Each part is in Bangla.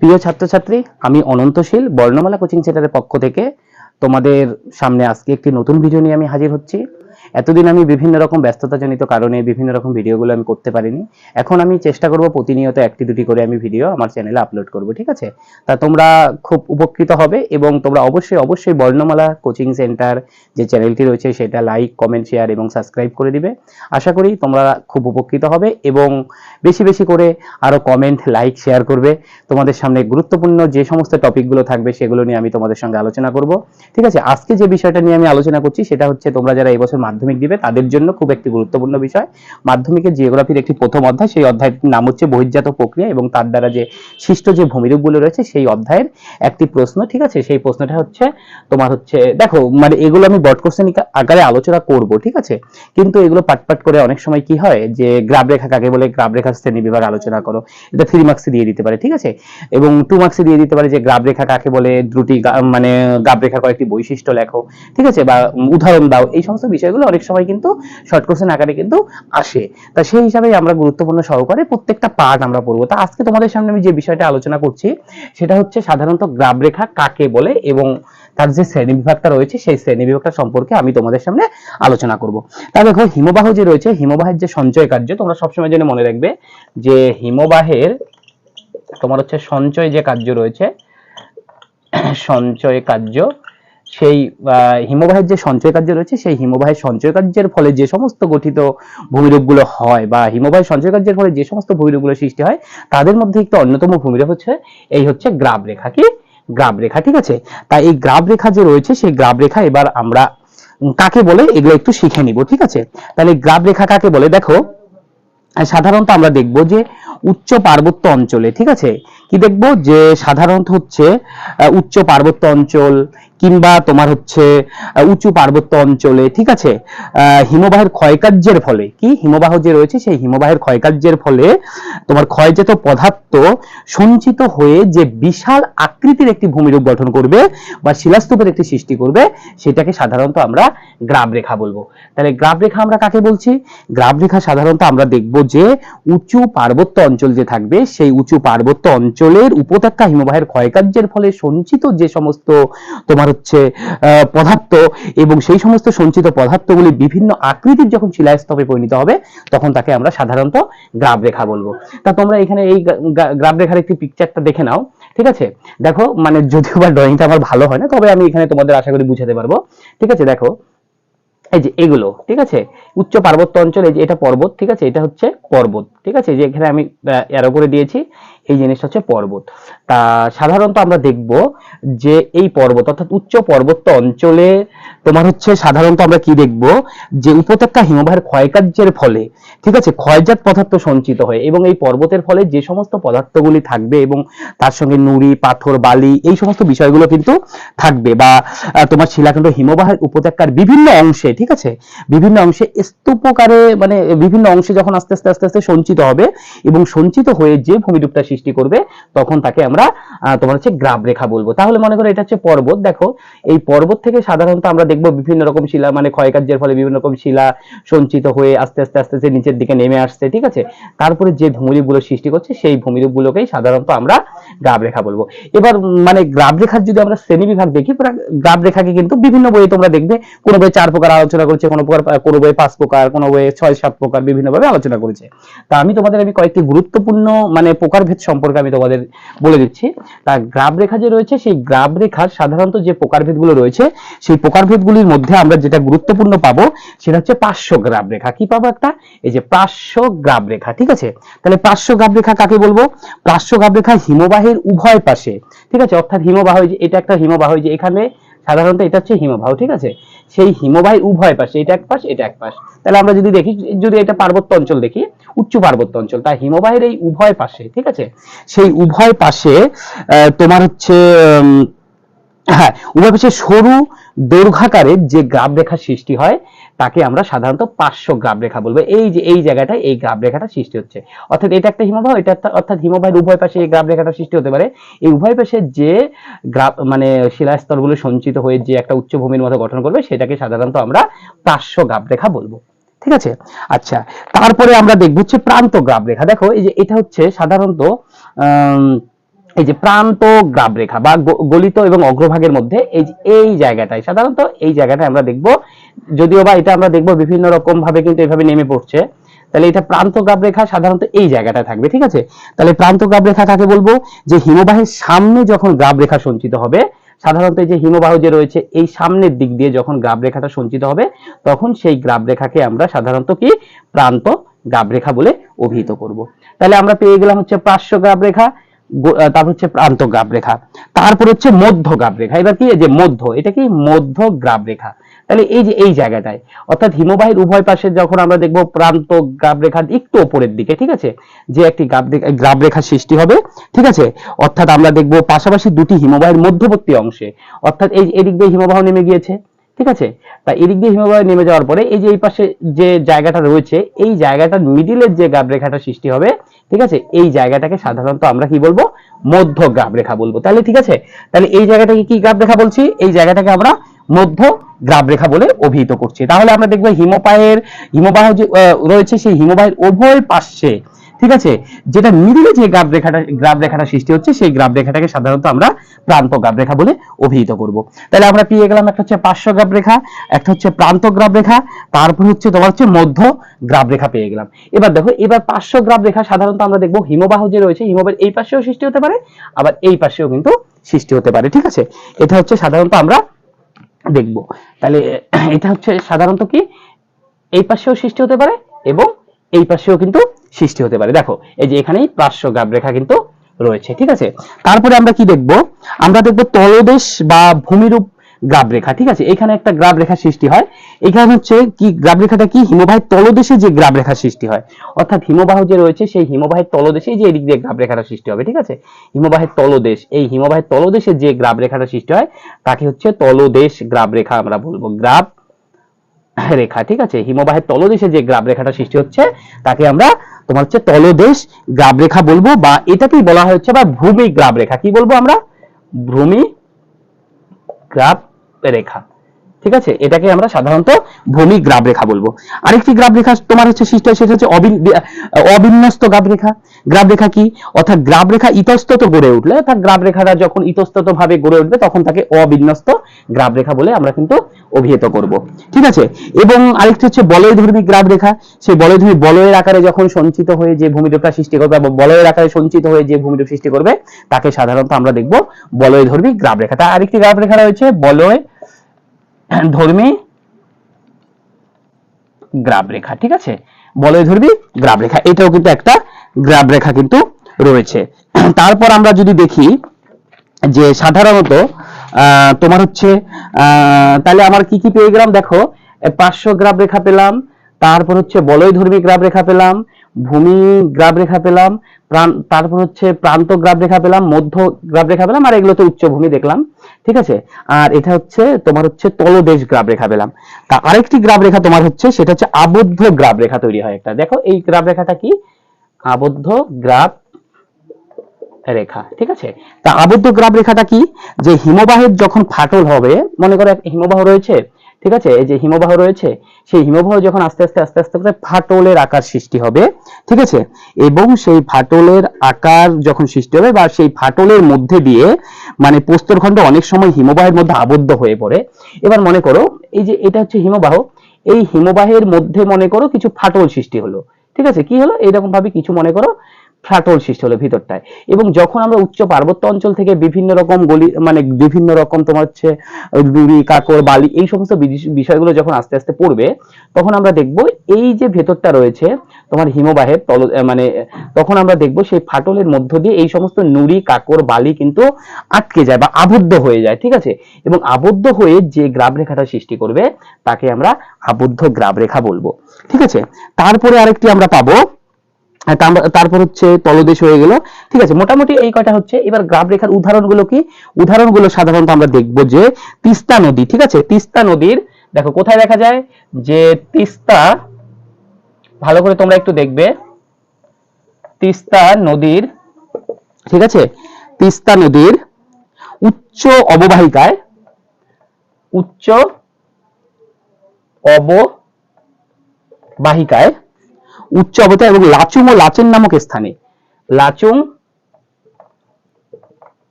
প্রিয় ছাত্রছাত্রী, আমি অনন্তশীল বর্ণমালা কোচিং সেন্টারের পক্ষ থেকে তোমাদের সামনে আজকে একটি নতুন ভিডিও নিয়ে আমি হাজির হচ্ছি। এতদিন আমি বিভিন্ন রকম ব্যস্ততাজনিত কারণে বিভিন্ন রকম ভিডিওগুলো আমি করতে পারিনি। এখন আমি চেষ্টা করব প্রতিনিয়ত একটি দুটি করে আমি ভিডিও আমার চ্যানেলে আপলোড করব, ঠিক আছে? তা তোমরা খুব উপকৃত হবে এবং তোমরা অবশ্যই অবশ্যই বর্ণমালা কোচিং সেন্টার যে চ্যানেলটি রয়েছে সেটা লাইক কমেন্ট শেয়ার এবং সাবস্ক্রাইব করে দিবে। আশা করি তোমরা খুব উপকৃত হবে এবং বেশি বেশি করে আরও কমেন্ট লাইক শেয়ার করবে। তোমাদের সামনে গুরুত্বপূর্ণ যে সমস্ত টপিকগুলো থাকবে সেগুলো নিয়ে আমি তোমাদের সঙ্গে আলোচনা করব, ঠিক আছে? আজকে যে বিষয়টা নিয়ে আমি আলোচনা করছি সেটা হচ্ছে তোমরা যারা এবছর বছর মাধ্যমিক দিবে, তাদের জন্য খুব একটি গুরুত্বপূর্ণ বিষয়। মাধ্যমিকের জিওগ্রাফির একটি প্রথম অধ্যায়, সেই অধ্যায়টির নাম হচ্ছে বহির্জাত প্রক্রিয়া এবং তার দ্বারা যে সৃষ্ট যে ভূমিরূপগুলো রয়েছে, সেই অধ্যায়ের একটি প্রশ্ন, ঠিক আছে? সেই প্রশ্নটা হচ্ছে, তোমার হচ্ছে, দেখো মানে এগুলো আমি বট কোশ্চেন আকারে আলোচনা করব, ঠিক আছে? কিন্তু এগুলো পাট পাট করে অনেক সময় কি হয় যে গ্রাব রেখা কাকে বলে? গ্রাব রেখার শ্রেণি বিভাগ আলোচনা করো। এটা থ্রি মার্কসে দিয়ে দিতে পারে, ঠিক আছে? এবং টু মার্কসে দিয়ে দিতে পারে যে গ্রাব রেখা কাকে বলে? দ্রুটি মানে গ্রাব রেখার কয়েকটি বৈশিষ্ট্য লেখো, ঠিক আছে? বা উদাহরণ দাও, এই সমস্ত বিষয়গুলো অনেক সময় কিন্তু শর্ট কোশ্চেন আকারে কিন্তু আসে। তা সেই হিসাবে আমরা গুরুত্বপূর্ণ সহকারে প্রত্যেকটা পার্ট আমরা পড়ব। তা আজকে তোমাদের সামনে আমি যে বিষয়টা আলোচনা করছি, সেটা হচ্ছে সাধারণত গ্রাব রেখা কাকে বলে এবং তার যে শ্রেণি বিভাগটা রয়েছে, সেই শ্রেণি বিভাগটা সম্পর্কে আমি তোমাদের সামনে আলোচনা করব। তা দেখো, হিমবাহ যে রয়েছে, হিমবাহের যে সঞ্চয় কার্য, তোমরা সবসময় জন্য মনে রাখবে যে হিমবাহের তোমার হচ্ছে সঞ্চয় যে কার্য রয়েছে, সঞ্চয় কার্য সেই হিমবাহের যে সঞ্চয় কার্য রয়েছে, সেই হিমবাহের সঞ্চয় কার্যের ফলে যে সমস্ত গঠিত ভূমিরূপগুলো হয় বা হিমবাহের সঞ্চয় কার্যের ফলে যে সমস্ত ভূমিরূপগুলো সৃষ্টি হয়, তাদের মধ্যে একটি অন্যতম ভূমিরূপ হচ্ছে, এই হচ্ছে গ্রাব রেখা কি? গ্রাব রেখা ঠিক আছে? তাই এই গ্রাব রেখা যে রয়েছে, সেই গ্রাব রেখা এবার আমরা কাকে বলে, এগুলো একটু শিখে নিব, ঠিক আছে? তাহলে গ্রাব রেখা কাকে বলে? দেখো, সাধারণত আমরা দেখব যে উচ্চ পার্বত্য অঞ্চলে, ঠিক আছে? কি দেখব? যে সাধারণত হচ্ছে উচ্চ পার্বত্য অঞ্চল কিংবা তোমার হচ্ছে উঁচু পার্বত্য অঞ্চলে, ঠিক আছে? হিমবাহের ক্ষয়কার্যের ফলে, কি? হিমবাহ যে রয়েছে, সেই হিমবাহের ক্ষয়কার্যের ফলে তোমার ক্ষয়জাত পদার্থ সঞ্চিত হয়ে যে বিশাল আকৃতির একটি ভূমিরূপ গঠন করবে বা শিলাস্তূপের একটি সৃষ্টি করবে, সেটাকে সাধারণত আমরা গ্রাব রেখা বলব। তাহলে গ্রাব রেখা আমরা কাকে বলছি? গ্রাব রেখা সাধারণত আমরা দেখব যে উঁচু পার্বত্য অঞ্চল যে থাকবে, সেই উঁচু পার্বত্য অঞ্চলের উপত্যকা হিমবাহের ক্ষয়কার্যের ফলে সঞ্চিত যে সমস্ত তোমার হচ্ছে পদার্থ এবং সেই সমস্ত সঞ্চিত পদার্থগুলি বিভিন্ন আকৃতির যখন শিলাস্তবে পরিণত হবে, তখন তাকে আমরা সাধারণত গ্রাব রেখা বলব। তা তোমরা এখানে এই গা- গা- রেখার একটি পিকচারটা দেখে নাও, ঠিক আছে? দেখো মানে যদিও বা ড্রয়িংটা আমার ভালো হয় না, তবে আমি এখানে তোমাদের আশা করি বুঝাতে পারব। ঠিক আছে, দেখো, এই যে এগুলো, ঠিক আছে? উচ্চ পার্বত্য অঞ্চল এই যে এটা পর্বত, ঠিক আছে? এটা হচ্ছে পর্বত, ঠিক আছে? যে এখানে আমি এরো করে দিয়েছি। এই জিনিসটা হচ্ছে পর্বত। তা সাধারণত আমরা দেখব যে এই পর্বত, অর্থাৎ উচ্চ পার্বত্য অঞ্চলে তোমার হচ্ছে সাধারণত আমরা কি দেখব? যে উপত্যকা হিমবাহের ক্ষয়কার্যের ফলে, ঠিক আছে, ক্ষয়জাত পদার্থ সঞ্চিত হয় এবং এই পর্বতের ফলে যে সমস্ত পদার্থগুলি থাকবে এবং তার সঙ্গে নুড়ি, পাথর, বালি, এই সমস্ত বিষয়গুলো কিন্তু থাকবে বা তোমার শিলাখণ্ড হিমবাহের উপত্যকার বিভিন্ন অংশে, ঠিক আছে, বিভিন্ন অংশে স্তূপকারে মানে বিভিন্ন অংশে যখন আস্তে আস্তে আস্তে আস্তে সঞ্চিত হবে এবং সঞ্চিত হয়ে যে ভূমিরূপটা সৃষ্টি করবে, তখন তাকে আমরা তোমার হচ্ছে গ্রাব রেখা বলব। তাহলে মনে করো এটা হচ্ছে পর্বত, দেখো, এই পর্বত থেকে সাধারণত আমরা দেখব বিভিন্ন রকম শিলা মানে ক্ষয়কার্যের ফলে বিভিন্ন রকম শিলা সঞ্চিত হয়ে আস্তে আস্তে আস্তে আস্তে নিচের দিকে নেমে আসছে, ঠিক আছে? তারপরে যে ভূমিরূপগুলো সৃষ্টি করছে, সেই ভূমিরূপগুলোকেই সাধারণত আমরা গ্রাব রেখা বলব। এবার মানে গ্রাব রেখার যদি আমরা শ্রেণি বিভাগ দেখি গ্রাব রেখাকে কিন্তু বিভিন্ন বইয়ে তোমরা দেখবে। কোনো বইয়ে চার প্রকার আলোচনা করেছে, কোনো প্রকার, কোনো বইয়ে পাঁচ প্রকার, কোনো বইয়ে ছয়, সাত প্রকার বিভিন্ন ভাবে আলোচনা করেছে। তা আমি তোমাদের আমি কয়েকটি গুরুত্বপূর্ণ মানে প্রকারভেদ সম্পর্কে আমি তোমাদের বলে দিচ্ছি। তা গ্রাব রেখা যে রয়েছে, সেই গ্রাব রেখার সাধারণত যে প্রকারভেদগুলো রয়েছে, সেই প্রকারভেদগুলির মধ্যে আমরা যেটা গুরুত্বপূর্ণ পাবো, সেটা হচ্ছে পার্শ্ব গ্রাব রেখা। কি পাবো একটা? এই যে পার্শ্ব গ্রাব রেখা, ঠিক আছে? তাহলে পার্শ্ব গ্রাব রেখা কাকে বলব? পার্শ্ব গ্রাব রেখা হিমবাহের উভয় পাশে, ঠিক আছে? অর্থাৎ হিমবাহ যে, এটা একটা হিমবাহ যে এখানে সাধারণত এটা হচ্ছে হিমবাহ, ঠিক আছে? সেই হিমবাহের উভয় পাশে, এটা এক পাশ, এটা এক পাশ। তাহলে আমরা যদি দেখি, যদি এটা পার্বত্য অঞ্চল দেখি, উচ্চ পার্বত্য অঞ্চল তা হিমবাহের এই উভয় পাশে, ঠিক আছে? সেই উভয় পাশে তোমার হচ্ছে হ্যাঁ উভয় পাশে সরু দৈর্ঘ্যাকারের যে গ্রাব রেখা সৃষ্টি হয় তাকে আমরা সাধারণত পার্শ্ব গ্রাব রেখা বলব। এই যে, এই জায়গাটায় এই গ্রাব রেখাটা সৃষ্টি হচ্ছে। অর্থাৎ এটা একটা হিমবাহ, এটা অর্থাৎ হিমবাহের উভয় পাশে এই গ্রাব রেখাটা সৃষ্টি হতে পারে। এই উভয় পাশে যে গ্রাব মানে শিলাস্তরগুলো সঞ্চিত হয়ে যে একটা উচ্চভূমির মতো গঠন করবে, সেটাকে সাধারণত আমরা পার্শ্ব গ্রাব রেখা বলব। ঠিক আছে? আচ্ছা তারপরে আমরা দেখব হচ্ছে প্রান্ত গ্রাব রেখা। দেখো, এই যে এটা হচ্ছে সাধারণত আহ এই যে প্রান্ত গ্রাব রেখা বা গলিত এবং অগ্রভাগের মধ্যে এই এই জায়গাটায়, সাধারণত এই জায়গাটায় আমরা দেখব, যদিও বা এটা আমরা দেখব বিভিন্ন রকম ভাবে কিন্তু এভাবে নেমে পড়ছে, তাহলে এটা প্রান্ত গ্রাব রেখা সাধারণত এই জায়গাটা থাকবে, ঠিক আছে? তাহলে প্রান্ত গ্রাব রেখা কাকে বলব? যে হিমবাহের সামনে যখন গ্রাব রেখা সঞ্চিত হবে, সাধারণত এই যে হিমবাহ যে রয়েছে এই সামনের দিক দিয়ে যখন গ্রাব রেখাটা সঞ্চিত হবে, তখন সেই গ্রাব রেখাকে আমরা সাধারণত কি? প্রান্ত গ্রাব রেখা বলে অভিহিত করব। তাহলে আমরা পেয়ে গেলাম হচ্ছে পার্শ্ব গ্রাব রেখা তারপর হচ্ছে প্রান্ত গ্রাব রেখা। তারপর হচ্ছে মধ্য গ্রাব রেখা। এবার কি যে মধ্য, এটা কি মধ্য গ্রাব রেখা? তাহলে এই যে, এই জায়গাটায়, অর্থাৎ হিমবাহের উভয় পাশে যখন আমরা দেখব প্রান্ত গ্রাব রেখার একটু ওপরের দিকে, ঠিক আছে? যে একটি গ্রাব রেখা সৃষ্টি হবে, ঠিক আছে? অর্থাৎ আমরা দেখব পাশাপাশি দুটি হিমবাহের মধ্যবর্তী অংশে। অর্থাৎ এই, এদিক দিয়ে হিমবাহ নেমে গিয়েছে। ঠিক আছে? তা এদিক দিয়ে হিমবাহ নেমে যাওয়ার পরে এই যে এই পাশে যে জায়গাটা রয়েছে, এই জায়গাটার মিডিলের যে গ্রাব রেখাটা সৃষ্টি হবে, ঠিক আছে? এই জায়গাটাকে সাধারণত আমরা কি বলব? মধ্য গ্রাব রেখা বলব। তাহলে ঠিক আছে? তাহলে এই জায়গাটাকে কি গ্রাব রেখা বলছি? এই জায়গাটাকে আমরা মধ্য গ্রাব রেখা বলে অভিহিত করছি। তাহলে আমরা দেখব হিমবাহের, হিমবাহ যে রয়েছে সেই হিমবাহের উভয় পাশে ঠিক আছে? যেটা মিডিলে যে গ্রাব রেখাটা গ্রাব রেখাটা সৃষ্টি হচ্ছে, সেই গ্রাব রেখাটাকে সাধারণত আমরা প্রান্ত গ্রাব রেখা বলে অভিহিত করব। তাহলে আমরা পেয়ে গেলাম একটা হচ্ছে পার্শ্ব গ্রাব রেখা, একটা হচ্ছে প্রান্ত গ্রাব রেখা, তারপর হচ্ছে তোমার হচ্ছে মধ্য গ্রাব রেখা পেয়ে গেলাম। এবার দেখো, এবার পার্শ্ব গ্রাব রেখা সাধারণত আমরা দেখব হিমবাহ যে রয়েছে, হিমবাহের এই পাশেও সৃষ্টি হতে পারে, আবার এই পাশেও কিন্তু সৃষ্টি হতে পারে, ঠিক আছে? এটা হচ্ছে সাধারণত আমরা দেখব। তাহলে এটা হচ্ছে সাধারণত কি? এই পাশেও সৃষ্টি হতে পারে এবং এই পাশেও কিন্তু সৃষ্টি হতে পারে। দেখো, এই যে এখানেই পার্শ্ব গ্রাব রেখা কিন্তু রয়েছে, ঠিক আছে? তারপরে আমরা কি দেখব? আমরা দেখব তলদেশ বা ভূমিরূপ গ্রাব রেখা, ঠিক আছে? এখানে একটা গ্রাব রেখা সৃষ্টি হয়। এখানে হচ্ছে কি গ্রাব রেখাটা কি? হিমবাহের তলদেশে যে গ্রাব রেখা সৃষ্টি হয়। অর্থাৎ হিমবাহ যে রয়েছে, সেই হিমবাহের তলদেশে যে এদিক দিয়ে গ্রাব রেখাটা সৃষ্টি হবে, ঠিক আছে? হিমবাহের তলদেশ, এই হিমবাহের তলদেশে যে গ্রাব রেখাটা সৃষ্টি হয়, তাকে হচ্ছে তলদেশ গ্রাব রেখা আমরা বলব। গ্রাব রেখা, ঠিক আছে? হিমবাহের তলদেশে যে গ্রাব রেখাটা সৃষ্টি হচ্ছে, তাকে আমরা তোমার হচ্ছে তলদেশ গ্রাব রেখা বলব বা এটাকেই বলা হচ্ছে বা ভূমি গ্রাবরেখা। কি বলব আমরা? ভূমি গ্রাব রেখা ঠিক আছে? এটাকে আমরা সাধারণত ভূমি গ্রাব রেখা বলব। আরেকটি গ্রাব রেখা তোমার হচ্ছে সৃষ্টি হয়, সেটা হচ্ছে অবিন্যস্ত গ্রাব রেখা। গ্রাব রেখা কি? অর্থাৎ গ্রাব রেখা ইতস্তত গড়ে উঠলে, অর্থাৎ গ্রাব রেখাটা যখন ইতস্তত ভাবে গড়ে উঠবে, তখন তাকে অবিন্যস্ত গ্রাব রেখা বলে আমরা কিন্তু অভিহিত করব। ঠিক আছে? এবং আরেকটি হচ্ছে বলয়ধর্মী গ্রাব রেখা। সেই বলয়ধর্মী বলয়ের আকারে যখন সঞ্চিত হয়ে যে ভূমিরূপটা সৃষ্টি করবে এবং বলয়ের আকারে সঞ্চিত হয়ে যে ভূমিরূপ সৃষ্টি করবে, তাকে সাধারণত আমরা দেখব বলয়ধর্মী গ্রাব রেখা। তার আরেকটি গ্রাব রেখা রয়েছে বলয় ধর্মী গ্রাব রেখা, ঠিক আছে? বলয় ধর্মী গ্রাব রেখা। এটাও কিন্তু একটা গ্রাব রেখা কিন্তু রয়েছে। তারপর আমরা যদি দেখি যে সাধারণত তোমার হচ্ছে তাহলে আমার কি কি পেয়ে গেলাম? দেখো পাঁচশো গ্রাব রেখা পেলাম, তারপর হচ্ছে বলয় ধর্মী গ্রাব রেখা পেলাম ভূমি গ্রাব রেখা পেলাম তারপর হচ্ছে প্রান্ত গ্রাব রেখা পেলাম, মধ্য গ্রাব রেখা পেলাম, আর এগুলোতে উচ্চভূমি দেখলাম, ঠিক আছে? আর এটা হচ্ছে তোমার হচ্ছে তলদেশ গ্রাব রেখা পেলাম। তা আরেকটি গ্রাব রেখা তোমার হচ্ছে, সেটা হচ্ছে আবদ্ধ গ্রাব রেখা তৈরি হয় একটা। দেখো, এই গ্রাব রেখাটা কি? আবদ্ধ গ্রাব রেখা ঠিক আছে? তা আবদ্ধ গ্রাব রেখাটা কি? যে হিমবাহের যখন ফাটল হবে, মনে করো হিমবাহ রয়েছে ঠিক আছে? এই যে হিমবাহ রয়েছে, সেই হিমবাহ যখন আস্তে আস্তে আস্তে আস্তে করে ফাটলের আকার সৃষ্টি হবে, ঠিক আছে? এবং সেই ফাটলের আকার যখন সৃষ্টি হবে বা সেই ফাটলের মধ্যে দিয়ে মানে প্রস্তরখণ্ড অনেক সময় হিমবাহের মধ্যে আবদ্ধ হয়ে পড়ে। এবার মনে করো, এই যে এটা হচ্ছে হিমবাহ, এই হিমবাহের মধ্যে মনে করো কিছু ফাটল সৃষ্টি হলো, ঠিক আছে? কি হলো? এইরকম ভাবে কিছু মনে করো ফাটল সৃষ্টি হলো ভিতরটায়। এবং যখন আমরা উচ্চ পার্বত্য অঞ্চল থেকে বিভিন্ন রকম গলি মানে বিভিন্ন রকম তোমার হচ্ছে নুড়ি কাকর বালি, এই সমস্ত বিষয়গুলো যখন আস্তে আস্তে পড়বে, তখন আমরা দেখব এই যে ভেতরটা রয়েছে, তোমার হিমবাহের তল মানে তখন আমরা দেখব সেই ফাটলের মধ্য দিয়ে এই সমস্ত নুড়ি কাকর বালি কিন্তু আটকে যায় বা আবদ্ধ হয়ে যায়, ঠিক আছে? এবং আবদ্ধ হয়ে যে গ্রাব রেখাটা সৃষ্টি করবে, তাকে আমরা আবদ্ধ গ্রাব রেখা বলব, ঠিক আছে? তারপরে আরেকটি আমরা পাবো তারপর হচ্ছে তলদেশ হয়ে গেল। ঠিক আছে, মোটামুটি এই কয়টা হচ্ছে, এবার গ্রাব রেখার উদাহরণগুলো কি? উদাহরণগুলো সাধারণত আমরা দেখব যে তিস্তা নদী, ঠিক আছে? তিস্তা নদীর, দেখো, কোথায় দেখা যায়? যে তিস্তা, ভালো করে তোমরা একটু দেখবে। তিস্তা নদীর, ঠিক আছে? তিস্তা নদীর উচ্চ অববাহিকায় উচ্চ অববাহিকায় উচ্চ অবতার এবং লাচুং ও লাচেন নামক স্থানে। লাচুং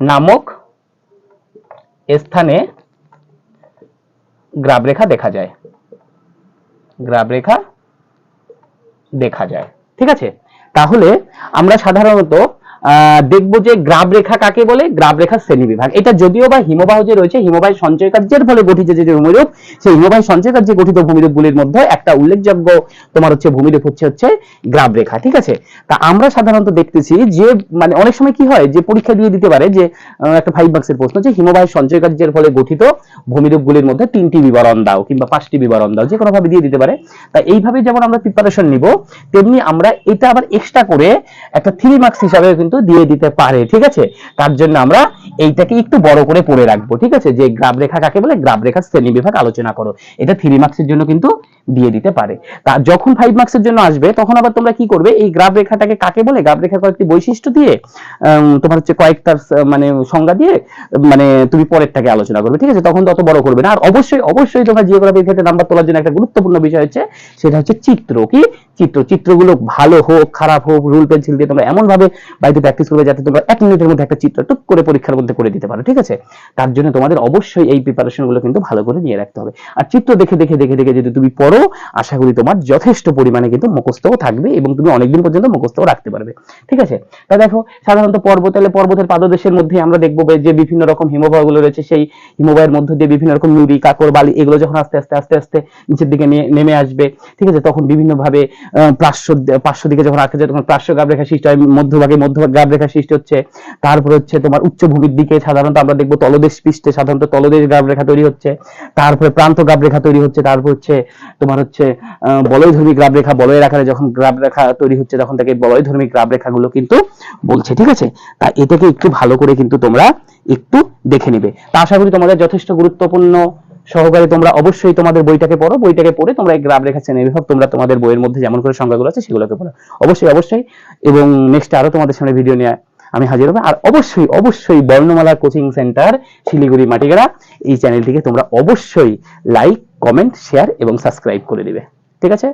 নামক স্থানে গ্রাব রেখা দেখা যায়। গ্রাব রেখা দেখা যায়। ঠিক আছে? তাহলে আমরা সাধারণত দেখব যে গ্রাব রেখা কাকে বলে? গ্রাব রেখার শ্রেণি বিভাগ। এটা যদিও বা হিমবাহ যে রয়েছে হিমবাহ সঞ্চয় কার্যের ফলে গঠিত যে যে ভূমিরূপ, সেই হিমবাহ সঞ্চয় কার্যে গঠিত ভূমিরূপ গুলির মধ্যে একটা উল্লেখযোগ্য তোমার হচ্ছে ভূমিরূপ হচ্ছে হচ্ছে গ্রাব রেখা, ঠিক আছে? তা আমরা সাধারণত দেখতেছি যে মানে অনেক সময় কি হয় যে, পরীক্ষা দিয়ে দিতে পারে যে একটা ফাইভ মার্কসের প্রশ্ন যে হিমবাহ সঞ্চয় কার্যের ফলে গঠিত ভূমিরূপ গুলির মধ্যে তিনটি বিবরণ দাও, কিংবা পাঁচটি বিবরণ দাও, যে কোনো ভাবে দিয়ে দিতে পারে। তা এইভাবে যেমন আমরা প্রিপারেশন নিব, তেমনি আমরা এটা আবার এক্সট্রা করে একটা থ্রি মার্কস হিসাবে কিন্তু দিয়ে দিতে পারে ঠিক আছে? তার জন্য আমরা এইটাকে একটু বড় করে পড়ে রাখব, ঠিক আছে? যে গ্রাব রেখা কাকে বলে? গ্রাব রেখার শ্রেণি বিভাগ আলোচনা করো। এটা থ্রি মার্কসের জন্য কিন্তু দিয়ে দিতে পারে। তা যখন ফাইভ মার্কসের জন্য আসবে, তখন আবার তোমরা কি করবে? এই গ্রাব রেখাটাকে কাকে বলে? গ্রাব রেখার কয়েকটি বৈশিষ্ট্য দিয়ে তোমার হচ্ছে কয়েকটা মানে সংজ্ঞা দিয়ে মানে তুমি পরেরটাকে আলোচনা করবে, ঠিক আছে? তখন তো অত বড় করবে না। আর অবশ্যই অবশ্যই তোমরা জিওগ্রাফির ক্ষেত্রে নাম্বার তোলার জন্য একটা গুরুত্বপূর্ণ বিষয় হচ্ছে, সেটা হচ্ছে চিত্র, কি? চিত্র, চিত্রগুলো ভালো হোক, খারাপ হোক রুল পেন্সিল দিয়ে তোমরা এমন ভাবে বাড়িতে প্র্যাকটিস করবে যাতে তোমরা এক মিনিটের মধ্যে একটা চিত্র টুক করে পরীক্ষার মধ্যে করে দিতে পারো, ঠিক আছে? তার জন্য তোমাদের অবশ্যই এই প্রিপারেশনগুলো কিন্তু ভালো করে নিয়ে রাখতে হবে। আর চিত্র দেখে দেখে দেখে দেখে যদি তুমি পড়ো, আশা করি তোমার যথেষ্ট পরিমাণে কিন্তু মুখস্থও থাকবে এবং তুমি অনেকদিন পর্যন্ত মুখস্থও রাখতে পারবে, ঠিক আছে? তা দেখো, সাধারণত পর্বতালে পর্বতের পাদদেশের মধ্যে আমরা দেখব যে বিভিন্ন রকম হিমবাহগুলো রয়েছে, সেই হিমবাহের মধ্যে দিয়ে বিভিন্ন রকম নুড়ি কাকর বালি, এগুলো যখন আস্তে আস্তে আস্তে আস্তে নিচের দিকে নেমে আসবে, ঠিক আছে? তখন বিভিন্ন ভাবে প্রাশ্য পার্শ্ব দিকে যখন আঁকা যায়, তখন পার্শ্ব গাব রেখা সৃষ্টি হয়, মধ্যভাগে মধ্যভাগ গাব রেখা সৃষ্টি হচ্ছে, তারপর হচ্ছে তোমার উচ্চভূমির দিকে সাধারণত আমরা দেখব তলদেশ পৃষ্ঠে সাধারণত তলদেশ গাব রেখা তৈরি হচ্ছে, তারপরে প্রান্ত গাব রেখা তৈরি হচ্ছে, তারপর হচ্ছে তোমার হচ্ছে বলয়ধর্মী গ্রাব রেখা বলয়ের আকারে যখন গ্রাব রেখা তৈরি হচ্ছে তখন থেকে বলয়ধর্মী গ্রাব রেখাগুলো কিন্তু বলছে, ঠিক আছে? তা এটাকে একটু ভালো করে কিন্তু তোমরা একটু দেখে নেবে। তা আশা করি তোমাদের যথেষ্ট গুরুত্বপূর্ণ সহকারে তোমরা অবশ্যই তোমাদের বইটাকে পড়ো, বইটাকে পড়ে তোমরা এই গ্রাব রেখা শ্রেণি বিভাগ, তোমরা তোমাদের বইয়ের মধ্যে যেমন করে সংখ্যাগুলো আছে সেগুলোকে পড়ো। অবশ্যই অবশ্যই, এবং নেক্সট আরও তোমাদের সামনে ভিডিও নিয়ে আমি হাজির হবে। আর অবশ্যই অবশ্যই বর্ণমালা কোচিং সেন্টার শিলিগুড়ি মাটিগাড়া এই চ্যানেলটিকে তোমরা অবশ্যই লাইক কমেন্ট শেয়ার এবং সাবস্ক্রাইব করে দিবে। ঠিক আছে?